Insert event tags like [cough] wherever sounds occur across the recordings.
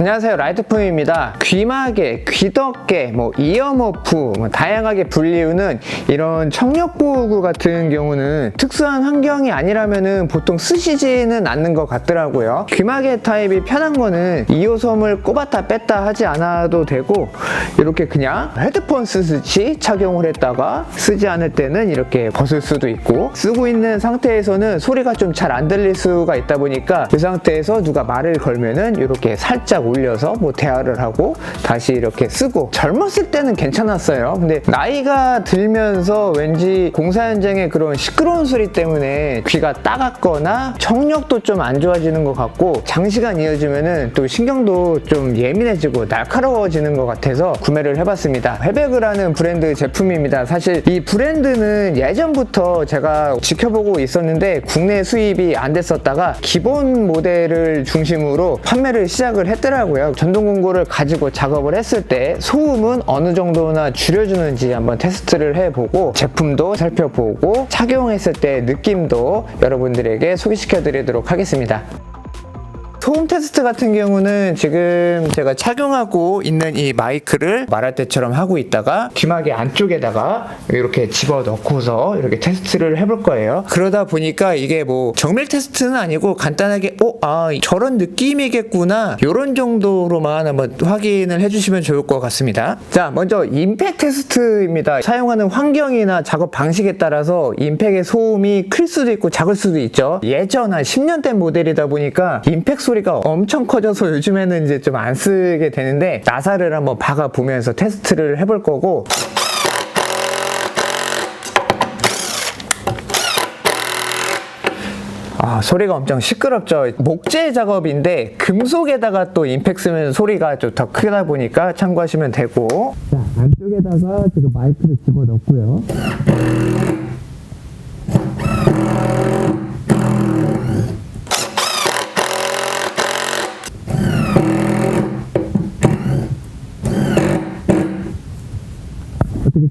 안녕하세요. 라이트품입니다. 귀마개, 귀덮개, 뭐 이어머프 뭐 다양하게 불리우는 이런 청력보호구 같은 경우는 특수한 환경이 아니라면은 보통 쓰시지는 않는 것 같더라고요. 귀마개 타입이 편한 거는 2호섬을 꼽았다 뺐다 하지 않아도 되고 이렇게 그냥 헤드폰 쓰듯이 착용을 했다가 쓰지 않을 때는 이렇게 벗을 수도 있고 쓰고 있는 상태에서는 소리가 좀 잘 안 들릴 수가 있다 보니까 그 상태에서 누가 말을 걸면은 이렇게 살짝 올려서 뭐 대화를 하고 다시 이렇게 쓰고 젊었을 때는 괜찮았어요. 근데 나이가 들면서 왠지 공사 현장의 그런 시끄러운 소리 때문에 귀가 따갑거나 청력도 좀 안 좋아지는 것 같고 장시간 이어지면은 또 신경도 좀 예민해지고 날카로워지는 것 같아서 구매를 해봤습니다. 회백이라는 브랜드 제품입니다. 사실 이 브랜드는 예전부터 제가 지켜보고 있었는데 국내 수입이 안 됐었다가 기본 모델을 중심으로 판매를 시작을 했더라고요. 전동 공구를 가지고 작업을 했을 때 소음은 어느 정도나 줄여주는지 한번 테스트를 해보고 제품도 살펴보고 착용했을 때 느낌도 여러분들에게 소개시켜 드리도록 하겠습니다. 소음 테스트 같은 경우는 지금 제가 착용하고 있는 이 마이크를 말할 때처럼 하고 있다가 귀마개 안쪽에다가 이렇게 집어 넣고서 이렇게 테스트를 해볼 거예요. 그러다 보니까 이게 뭐 정밀 테스트는 아니고 간단하게 어, 아, 저런 느낌이겠구나. 요런 정도로만 한번 확인을 해주시면 좋을 것 같습니다. 자, 먼저 임팩 테스트입니다. 사용하는 환경이나 작업 방식에 따라서 임팩의 소음이 클 수도 있고 작을 수도 있죠. 예전 한 10년 된 모델이다 보니까 임팩 소리 가 엄청 커져서 요즘에는 이제 좀 안 쓰게 되는데 나사를 한번 박아 보면서 테스트를 해볼 거고 아, 소리가 엄청 시끄럽죠. 목재 작업인데 금속에다가 또 임팩 쓰면 소리가 좀 더 크다 보니까 참고하시면 되고. 자, 안쪽에다가 지금 마이크를 집어 넣고요.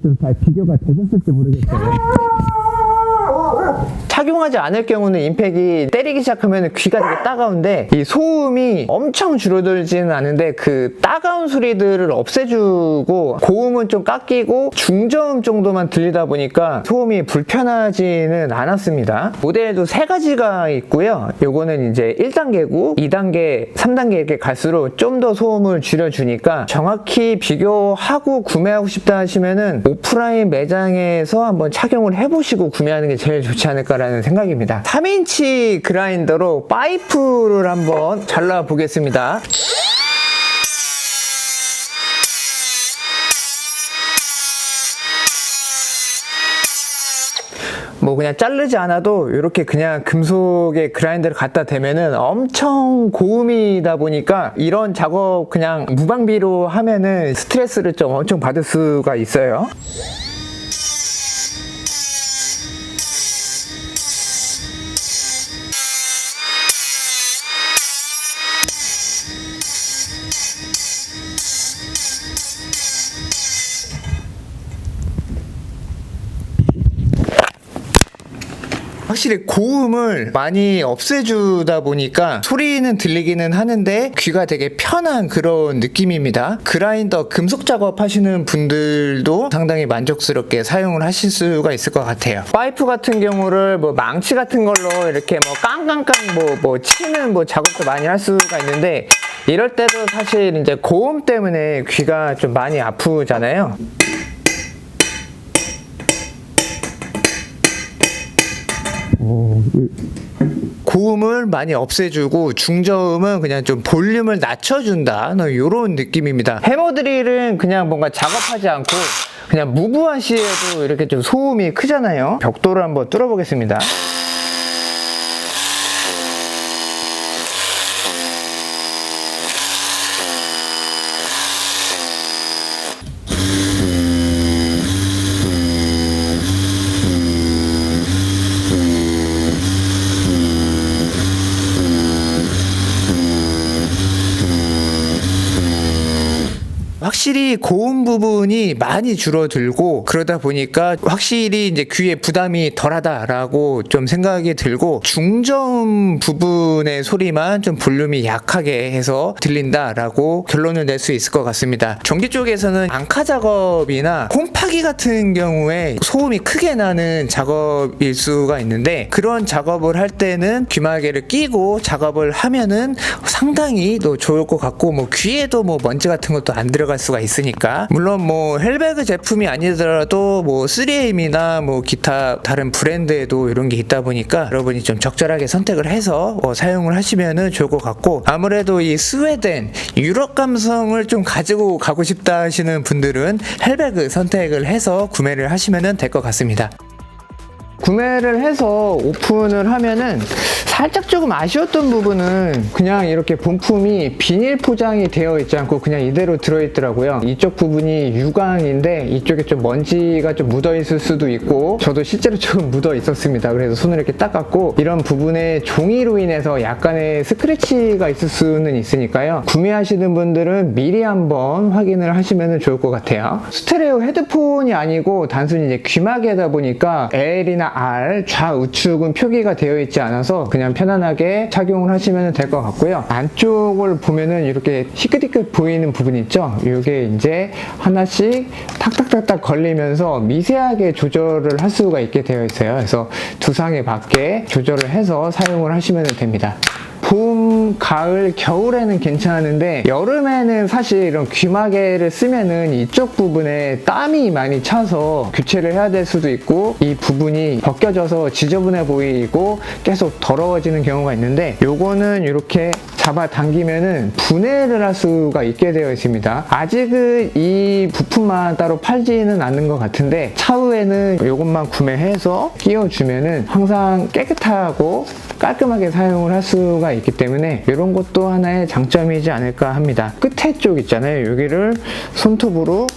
좀 잘 비교가 되셨을지 모르겠어요. 착용하지 않을 경우는 임팩이 때리기 시작하면 귀가 되게 따가운데 이 소음이 엄청 줄어들지는 않은데 그 따가운 소리들을 없애주고 고음은 좀 깎이고 중저음 정도만 들리다 보니까 소음이 불편하지는 않았습니다. 모델도 세 가지가 있고요. 요거는 이제 1단계고 2단계, 3단계 이렇게 갈수록 좀 더 소음을 줄여주니까 정확히 비교하고 구매하고 싶다 하시면은 오프라인 매장에서 한번 착용을 해보시고 구매하는 게 제일 좋지 않을까라는 생각입니다. 3인치 그라인더로 파이프를 한번 잘라 보겠습니다. 뭐 그냥 자르지 않아도 이렇게 그냥 금속의 그라인더를 갖다 대면은 엄청 고음이다 보니까 이런 작업 그냥 무방비로 하면은 스트레스를 좀 엄청 받을 수가 있어요. 확실히 고음을 많이 없애주다 보니까 소리는 들리기는 하는데 귀가 되게 편한 그런 느낌입니다. 그라인더 금속 작업 하시는 분들도 상당히 만족스럽게 사용을 하실 수가 있을 것 같아요. 파이프 같은 경우를 뭐 망치 같은 걸로 이렇게 뭐 깡깡깡 뭐, 뭐 치는 뭐 작업도 많이 할 수가 있는데 이럴 때도 사실 이제 고음 때문에 귀가 좀 많이 아프잖아요. 고음을 많이 없애주고 중저음은 그냥 좀 볼륨을 낮춰준다 이런 느낌입니다. 해머드릴은 그냥 뭔가 작업하지 않고 그냥 무브한 시에도 이렇게 좀 소음이 크잖아요. 벽돌을 한번 뚫어 보겠습니다 확실히 고음 부분이 많이 줄어들고 그러다 보니까 확실히 이제 귀에 부담이 덜하다라고 좀 생각이 들고 중저음 부분의 소리만 좀 볼륨이 약하게 해서 들린다라고 결론을 낼 수 있을 것 같습니다. 전기 쪽에서는 앙카 작업이나 홈파기 같은 경우에 소음이 크게 나는 작업일 수가 있는데 그런 작업을 할 때는 귀마개를 끼고 작업을 하면은 상당히 또 좋을 것 같고 뭐 귀에도 뭐 먼지 같은 것도 안 들어갈 수가 있으니까 물론 뭐 헬베그 제품이 아니더라도 뭐 3M이나 뭐 기타 다른 브랜드에도 이런 게 있다 보니까 여러분이 좀 적절하게 선택을 해서 어, 사용을 하시면은 좋을 것 같고 아무래도 이 스웨덴 유럽 감성을 좀 가지고 가고 싶다 하시는 분들은 헬베그 선택을 해서 구매를 하시면 될 것 같습니다. 구매를 해서 오픈을 하면은 살짝 조금 아쉬웠던 부분은 그냥 이렇게 본품이 비닐 포장이 되어 있지 않고 그냥 이대로 들어있더라고요. 이쪽 부분이 유광인데 이쪽에 좀 먼지가 좀 묻어 있을 수도 있고 저도 실제로 조금 [laughs] 묻어 있었습니다. 그래서 손을 이렇게 닦았고 이런 부분에 종이로 인해서 약간의 스크래치가 있을 수는 있으니까요. 구매하시는 분들은 미리 한번 확인을 하시면 좋을 것 같아요. 스테레오 헤드폰이 아니고 단순히 이제 귀마개다 보니까 L이나 R 좌우측은 표기가 되어 있지 않아서 그냥 편안하게 착용을 하시면 될 것 같고요. 안쪽을 보면은 이렇게 희끗희끗 보이는 부분 있죠? 이게 이제 하나씩 탁탁탁탁 걸리면서 미세하게 조절을 할 수가 있게 되어 있어요. 그래서 두상에 맞게 조절을 해서 사용을 하시면 됩니다. 봄, 가을, 겨울에는 괜찮은데 여름에는 사실 이런 귀마개를 쓰면은 이쪽 부분에 땀이 많이 차서 교체를 해야 될 수도 있고 이 부분이 벗겨져서 지저분해 보이고 계속 더러워지는 경우가 있는데 요거는 이렇게 잡아 당기면은 분해를 할 수가 있게 되어 있습니다. 아직은 이 부품만 따로 팔지는 않는 것 같은데 차후에는 이것만 구매해서 끼워주면은 항상 깨끗하고 깔끔하게 사용을 할 수가 있기 때문에 이런 것도 하나의 장점이지 않을까 합니다. 끝에 쪽 있잖아요. 여기를 손톱으로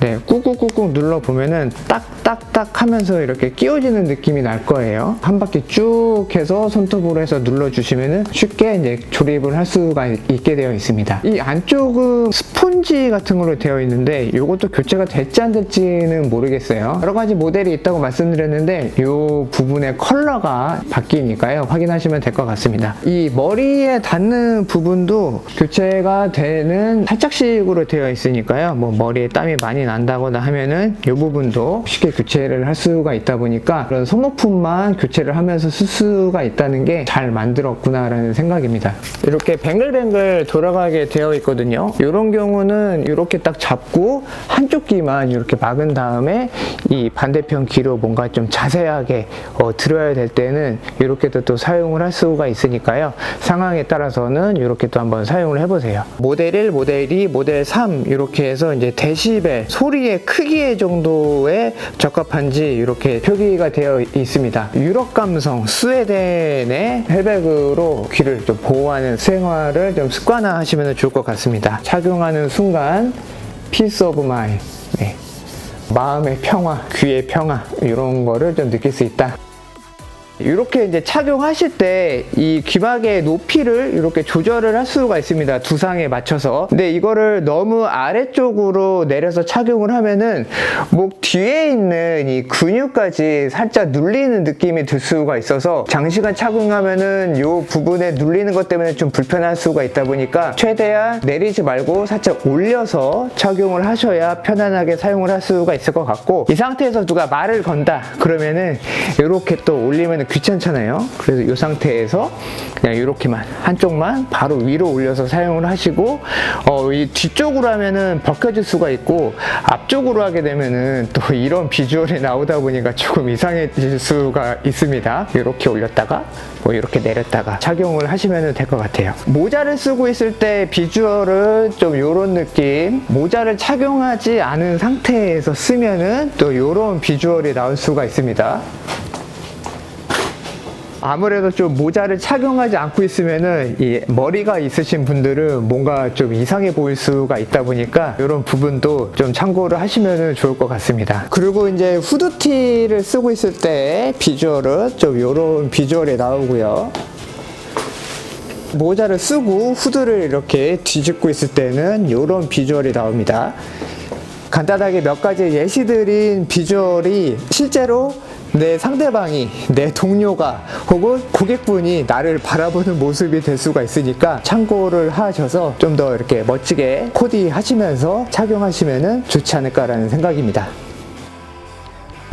네, 꾹꾹꾹꾹 눌러 보면은 딱딱딱 하면서 이렇게 끼워지는 느낌이 날 거예요. 한 바퀴 쭉 해서 손톱으로 해서 눌러 주시면은 쉽게 이제 조립을 할 수가 있게 되어 있습니다. 이 안쪽은 스폰지 같은 걸로 되어 있는데 이것도 교체가 될지 안 될지는 모르겠어요. 여러 가지 모델이 있다고 말씀드렸는데 이 부분의 컬러가 바뀌니까요. 확인하시면 될 것 같습니다. 이 머리에 닿는 부분도 교체가 되는 살짝씩으로 되어 있으니까요. 뭐 머리에 땀이 많이 난다거나 하면은 이 부분도 쉽게 교체를 할 수가 있다 보니까 그런 소모품만 교체를 하면서 쓸 수가 있다는 게 잘 만들었구나라는 생각입니다. 이렇게 뱅글뱅글 돌아가게 되어 있거든요. 이런 경우는 이렇게 딱 잡고 한쪽 귀만 이렇게 막은 다음에 이 반대편 귀로 뭔가 좀 자세하게 어, 들어야 될 때는 이렇게도 또 사용을 할 수가 있으니까요. 상황에 따라서는 이렇게 또 한번 사용을 해보세요. 모델 1, 모델 2, 모델 3 이렇게 해서 이제 데시벨 소리의 크기 정도에 적합한지 이렇게 표기가 되어 있습니다. 유럽 감성 스웨덴의 헬백으로 귀를 좀 보호하는 생활을 좀 습관화하시면 좋을 것 같습니다. 착용하는 순간 오브 마인 네. 마음의 평화, 귀의 평화 이런 거를 좀 느낄 수 있다. 이렇게 이제 착용하실 때 이 귀마개 높이를 이렇게 조절을 할 수가 있습니다. 두상에 맞춰서. 근데 이거를 너무 아래쪽으로 내려서 착용을 하면은 목 뒤에 있는 이 근육까지 살짝 눌리는 느낌이 들 수가 있어서 장시간 착용하면은 이 부분에 눌리는 것 때문에 좀 불편할 수가 있다 보니까 최대한 내리지 말고 살짝 올려서 착용을 하셔야 편안하게 사용을 할 수가 있을 것 같고 이 상태에서 누가 말을 건다 그러면은 이렇게 또 올리면 귀찮잖아요. 그래서 이 상태에서 그냥 이렇게만 한쪽만 바로 위로 올려서 사용을 하시고 어, 이 뒤쪽으로 하면은 벗겨질 수가 있고 앞쪽으로 하게 되면은 또 [laughs] 이런 비주얼이 나오다 보니까 조금 이상해질 수가 있습니다. 이렇게 올렸다가 뭐 이렇게 내렸다가 착용을 하시면 될 것 같아요. 모자를 쓰고 있을 때 비주얼은 좀 이런 느낌. 모자를 착용하지 않은 상태에서 쓰면은 또 이런 비주얼이 나올 수가 있습니다. 아무래도 좀 모자를 착용하지 않고 있으면은 이 머리가 있으신 분들은 뭔가 좀 이상해 보일 수가 있다 보니까 이런 부분도 좀 참고를 하시면 좋을 것 같습니다. 그리고 이제 후드티를 쓰고 있을 때 비주얼은 좀 이런 비주얼이 나오고요. 모자를 쓰고 후드를 이렇게 뒤집고 있을 때는 이런 비주얼이 나옵니다. 간단하게 몇 가지 예시드린 비주얼이 실제로 내 상대방이 내 동료가 혹은 고객분이 나를 바라보는 모습이 될 수가 있으니까 참고를 하셔서 좀 더 이렇게 멋지게 코디 하시면서 착용하시면 좋지 않을까라는 생각입니다.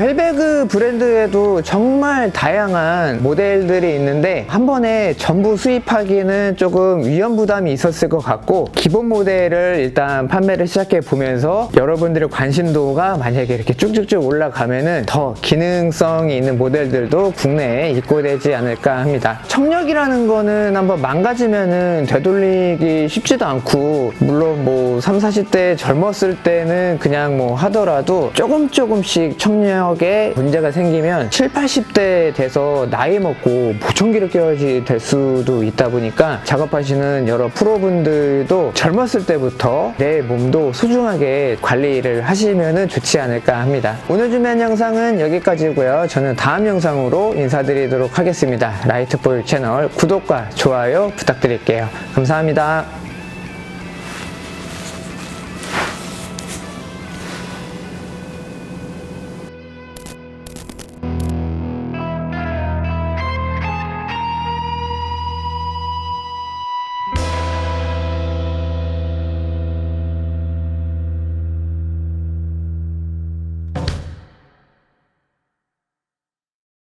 헬베그 브랜드에도 정말 다양한 모델들이 있는데 한 번에 전부 수입하기는 조금 위험 부담이 있었을 것 같고 기본 모델을 일단 판매를 시작해 보면서 여러분들의 관심도가 만약에 이렇게 쭉쭉쭉 올라가면은 더 기능성이 있는 모델들도 국내에 입고되지 않을까 합니다. 청력이라는 거는 한번 망가지면은 되돌리기 쉽지도 않고 물론 뭐 3, 40대 젊었을 때는 그냥 뭐 하더라도 조금 조금씩 청력 에 문제가 생기면 7, 80대 돼서 나이 먹고 보청기력까지 될 수도 있다 보니까 작업하시는 여러 프로분들도 젊었을 때부터 내 몸도 소중하게 관리를 하시면 좋지 않을까 합니다. 오늘 준비한 영상은 여기까지고요. 저는 다음 영상으로 인사드리도록 하겠습니다. 라이트볼 채널 구독과 좋아요 부탁드릴게요. 감사합니다.